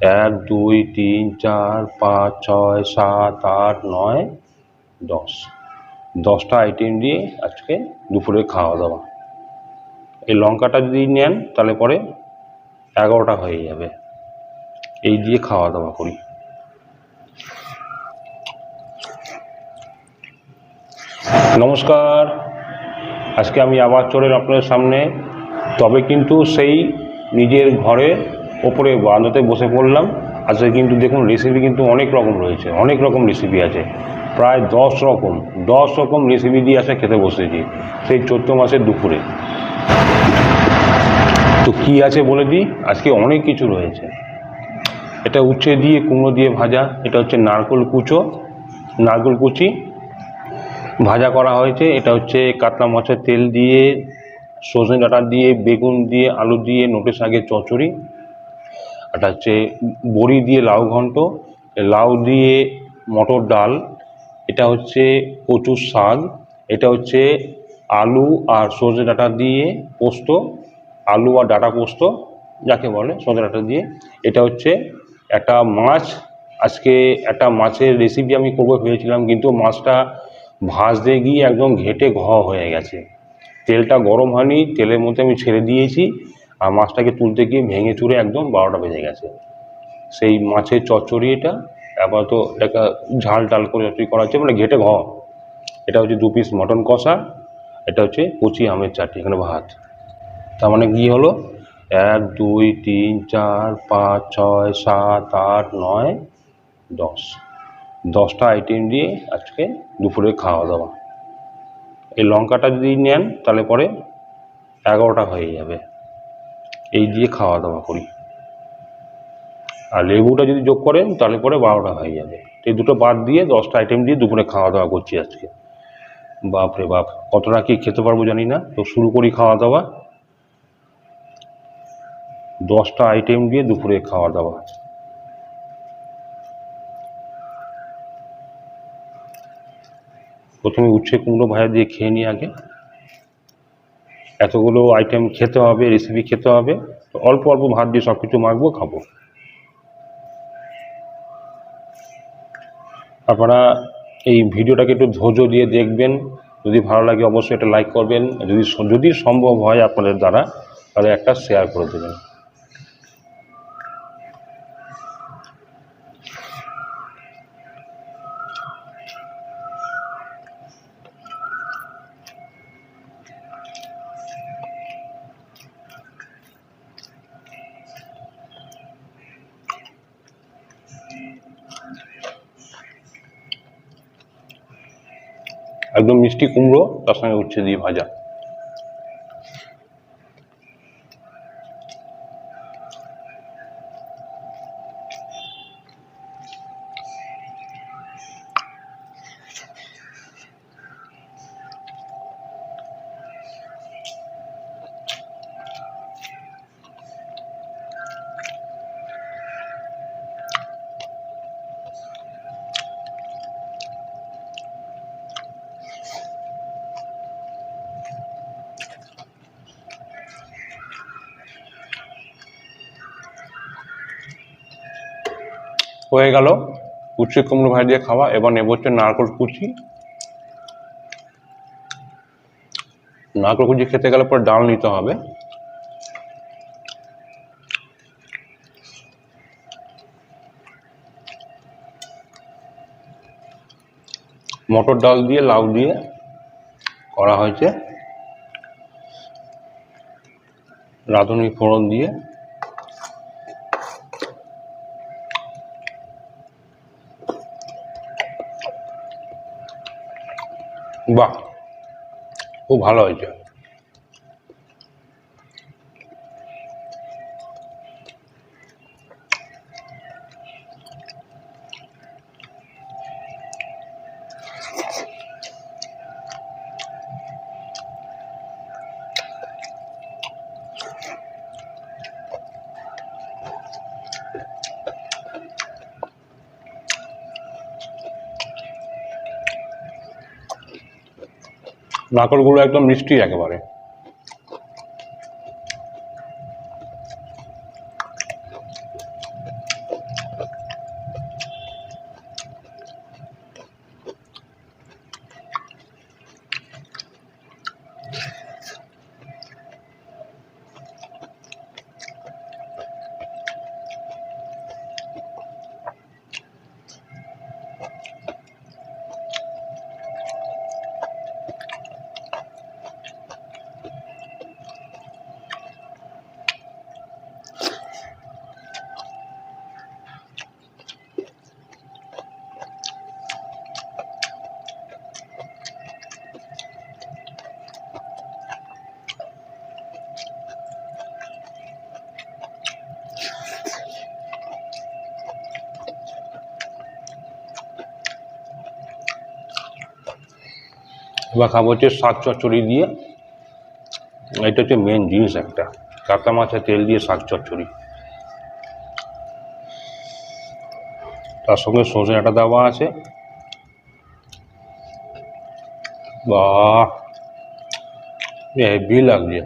এক, দুই, তিন, চার, পাঁচ, ছয়, সাত, আট, নয়, দশ। দশটা আইটেম দিয়ে আজকে দুপুরে খাওয়া দাওয়া। এই লঙ্কাটা যদি নেন, তাহলে পরে এগারোটা হয়ে যাবে। এই দিয়ে খাওয়া দাওয়া করি। নমস্কার। আজকে আমি আবার চলে এলাম আপনাদের সামনে। তবে কিন্তু সেই নিজের ঘরে ওপরে বারান্দাতে বসে পড়লাম। আজকে কিন্তু দেখুন রেসিপি কিন্তু অনেক রকম রয়েছে, অনেক রকম রেসিপি আছে। প্রায় দশ রকম দশ রকম রেসিপি দিয়ে আসে খেতে বসেছি, সেই চৈত্র মাসের দুপুরে। তো কি আছে বলে দিই? আজকে অনেক কিছু রয়েছে। এটা উচ্ছে দিয়ে, কুমড়ো দিয়ে ভাজা, এটা হচ্ছে নারকোল কুচো। নারকোল কুচি ভাজা করা হয়েছে, এটা হচ্ছে কাতলা মাছের তেল দিয়ে সজনে ডাঁটা দিয়ে, বেগুন দিয়ে, আলু দিয়ে নোটে শাকের চচ্চড়ি। এটা হচ্ছে বড়ি দিয়ে লাউ ঘন্ট। লাউ দিয়ে মটর ডাল, এটা হচ্ছে কচুর শাক, এটা হচ্ছে আলু আর সজনে ডাঁটা দিয়ে পোস্ত, আলু আর ডাটা পোস্ত, যাকে বলে সজনে ডাঁটা দিয়ে। এটা হচ্ছে একটা মাছ। আজকে একটা মাছের রেসিপি আমি করব ভেবেছিলাম, কিন্তু মাছটা ভাজতে গিয়ে একদম ঘেটে ঘ হয়ে গেছে। তেলটা গরম হয়নি, তেলের মধ্যে আমি ছেড়ে দিয়েছি। আর মাছটাকে তুলতে গিয়ে ভেঙে চুরে একদম বারোটা বেজে গেছে। সেই মাছের চচ্চড়ি এটা আপাতত এটাকে ঝাল টাল করে চচ্চড়ি করা হচ্ছে মানে ঘেটে ঘ। এটা হচ্ছে দু পিস মটন কষা, এটা হচ্ছে কচি আমের চাটনি, এখানে ভাত। তার মানে কী হলো? এক, দুই, তিন, চার, পাঁচ, ছয়, সাত, আট, নয়, দশ। দশটা আইটেম দিয়ে আজকে দুপুরে খাওয়া দাওয়া। এই লঙ্কাটা যদি নেন তাহলে পরে এগারোটা হয়ে যাবে। এই দিয়ে খাওয়া দাওয়া করি। আর লেবুটা যদি যোগ করেন, তাহলে পরে বারোটা হয়ে যাবে। এই দুটো বাদ দিয়ে দশটা আইটেম দিয়ে দুপুরে খাওয়া দাওয়া করছি আজকে। বাপ রে বাপ, কতটা কি খেতে পারব জানি না। তো শুরু করি খাওয়া দাওয়া। দশটা আইটেম দিয়ে দুপুরে খাওয়া দাওয়া। প্রথমে উচ্ছে কুমড়ো ভাজা দিয়ে খেয়ে নিই আগে। এতগুলো আইটেম খেতে হবে রেসিপি খেতে হবে, তো অল্প অল্প ভাত দিয়ে সব কিছু মাখবো, খাব। আপনারা এই ভিডিওটাকে একটু ধৈর্য দিয়ে দেখবেন, যদি ভালো লাগে অবশ্যই একটা লাইক করবেন, যদি যদি সম্ভব হয় আপনাদের দ্বারা, তাহলে একটা শেয়ার করে দেবেন। একদম মিষ্টি কুমড়ো তার সঙ্গে উচ্ছে দিয়ে ভাজা। হয়ে গেল। উচ্ছে কুমড়ো ভাজা দিয়ে খাওয়া, এবার নেব হচ্ছে নারকল কুচি। নারকল কুচি খেতে গেলে পরে ডাল নিতে হবে। মটর ডাল দিয়ে, লাউ দিয়ে করা হয়েছে। রাঁধুনি ফোড়ন দিয়ে। বাহ খুব ভালো হয়েছে। নারকলগুলো একদম মিষ্টি একেবারে। এবার খাব হচ্ছে শাক চচ্চড়ি দিয়ে, এটা হচ্ছে মেন জিনিস একটা। কাতা মাছের তেল দিয়ে শাক চচ্চড়ি। তার সঙ্গে সর্ষে আটা দেওয়া আছে। বা হেভি লাগছে।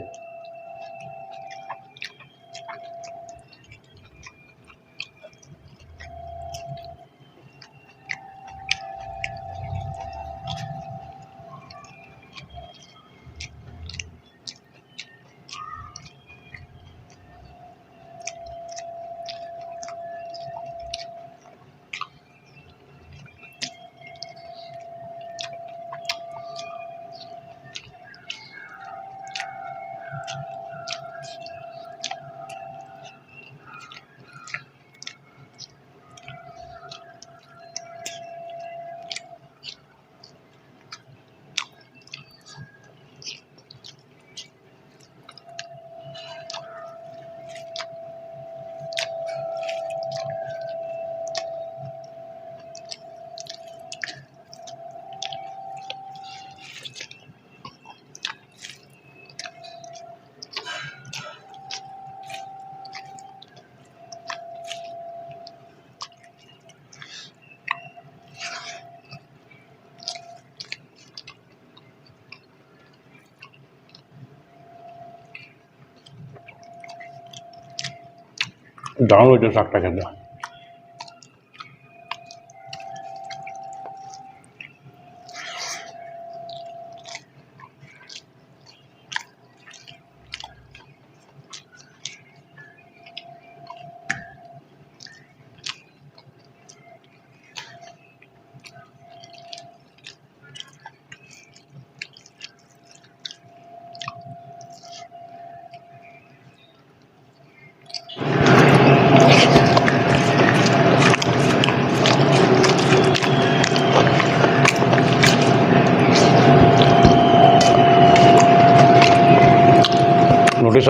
দারুণ হয়েছে শাকটা খেতে রুটি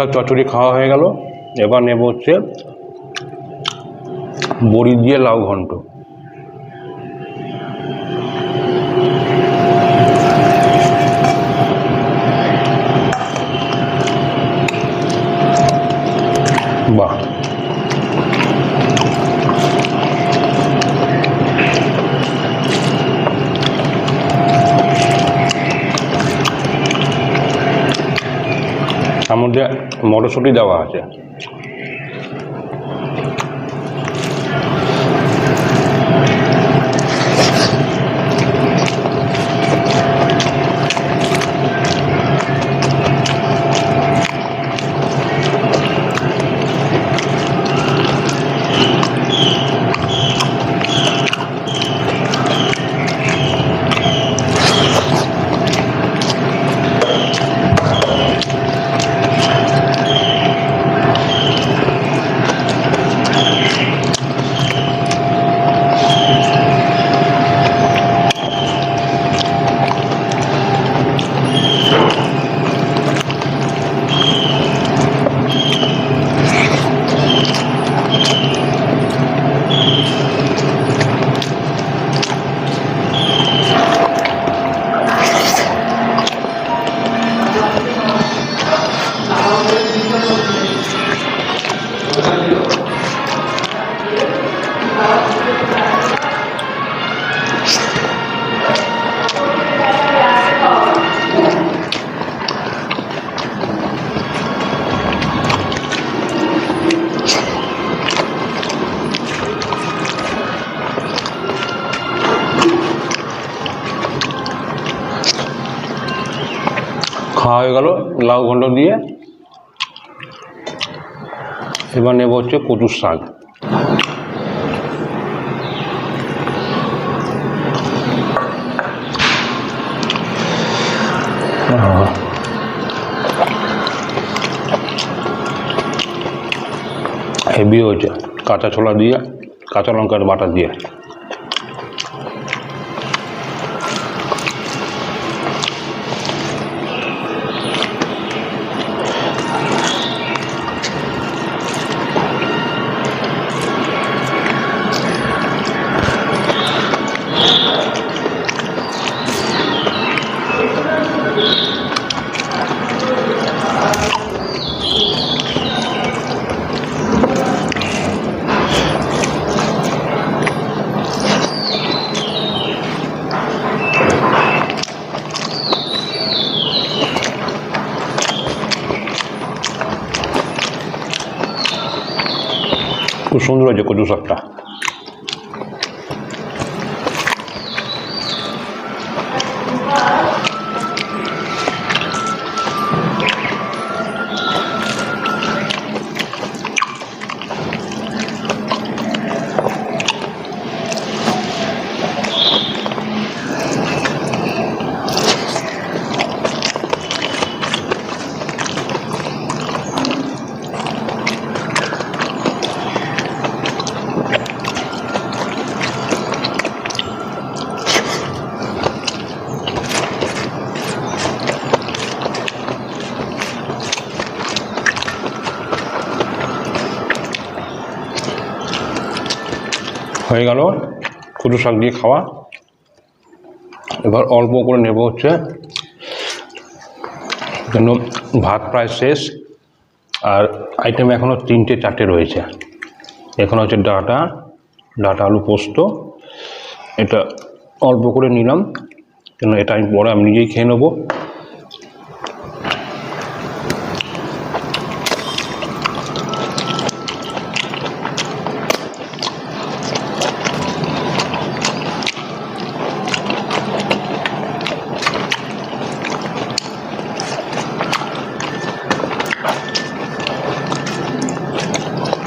শাক চচ্চড়ি খাওয়া হয়ে গেল। এবার নেব হচ্ছে বড়ি দিয়ে লাউ ঘন্ট। বাহ। মধ্যে মটরশুঁটি দেওয়া আছে। খাওয়া হয়ে গেল, লাউ ঘন্ট দিয়ে। এবার নেব হচ্ছে কচুর শাক। হেভি হয়েছে, কাঁচা ছোলা দিয়ে, কাঁচা লঙ্কার বাটা দিয়ে। খুব সুন্দর হয়েছে কচু শাকটা হয়ে গেল কচু শাক দিয়ে খাওয়া। এবার অল্প করে নেব হচ্ছে কেন ভাত প্রায় শেষ। আর আইটেম এখনও তিনটে চারটে রয়েছে। এখন হচ্ছে ডাটা ডাটা আলু পোস্ত। এটা অল্প করে নিলাম। কেন এটা আমি পরে আমি নিজেই খেয়ে নেব।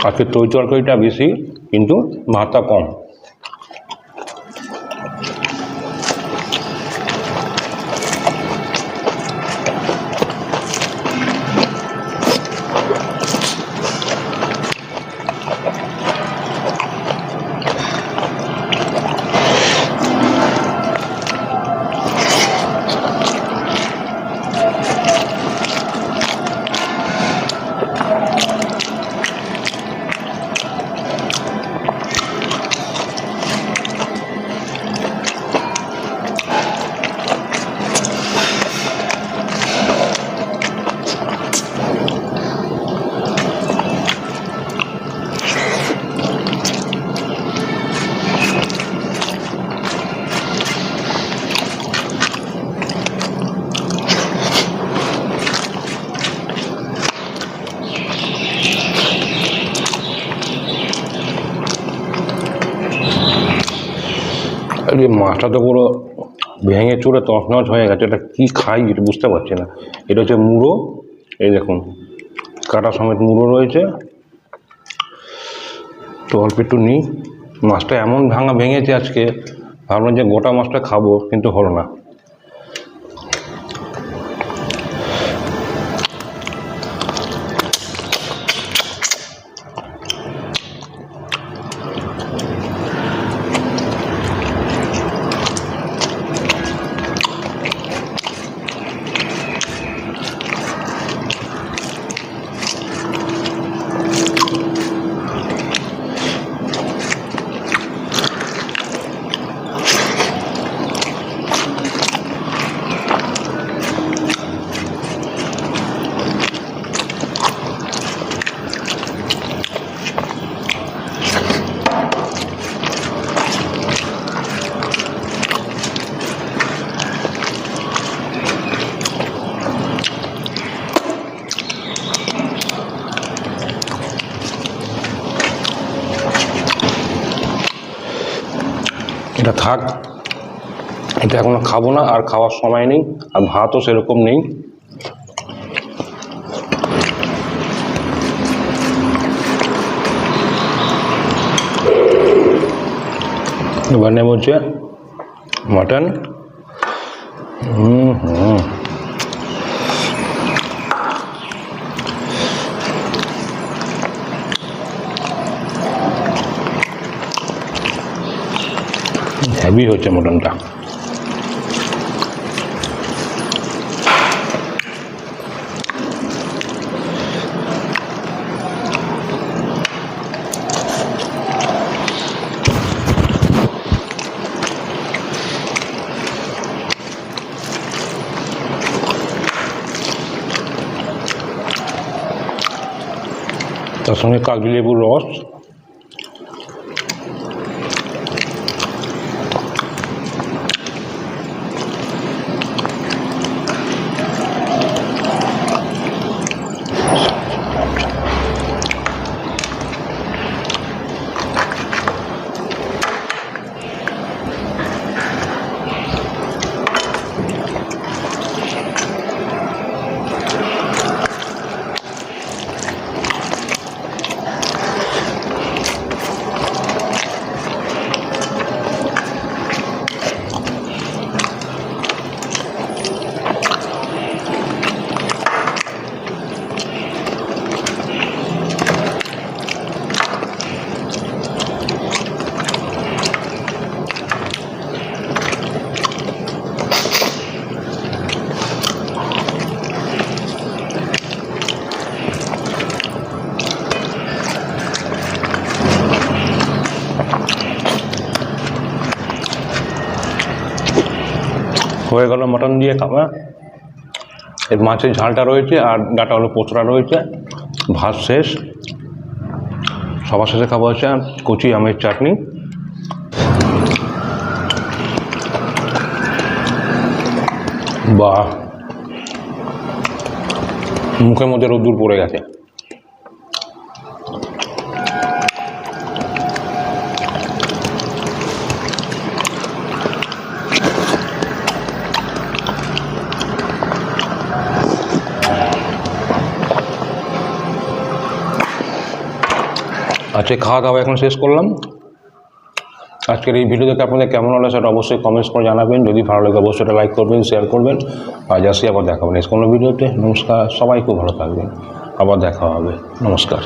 আজকে তৈরি তরকারিটা বেশি কিন্তু ভাতটা কম। মাছটা তো পুরো ভেঙে চুরে তছনছ হয়ে গেছে, এটা কী খাই এটা বুঝতে পারছি না। এটা হচ্ছে মুড়ো, এই দেখুন, কাটা সমেত মুড়ো রয়েছে। তো অল্প একটু নিই। মাছটা এমন ভাঙা ভেঙেছে আজকে, ভাবলাম যে গোটা মাছটা খাব, কিন্তু হলো না। থাক, এটা এখনও খাব না, আর খাওয়ার সময় নেই, আর ভাতও সেরকম নেই। এবার নেব হচ্ছে মাটন হুম হুম। হেভি হচ্ছে মটনটা। তার সঙ্গে কাগজি লেবুর রস হয়ে গেল মটন দিয়ে খাওয়া। এর মাছের ঝালটা রয়েছে আর ডাটা হলো পোচড়া রয়েছে। ভাত শেষ। সবার শেষে খাওয়া হচ্ছে কচি আমের চাটনি। বাহ। মুখের মধ্যে রোদ্দুর পড়ে গেছে। আজকে খাওয়া দাওয়া এখন শেষ করলাম। আজকের এই ভিডিও দেখে আপনাদের কেমন হলো সেটা অবশ্যই কমেন্টস করে জানাবেন। যদি ভালো লাগে অবশ্যই লাইক করবেন শেয়ার করবেন। আর আসি, আবার দেখাবেন নেক্সট কোনো ভিডিওতে। নমস্কার, সবাই খুব ভালো থাকবেন। আবার দেখা হবে। নমস্কার।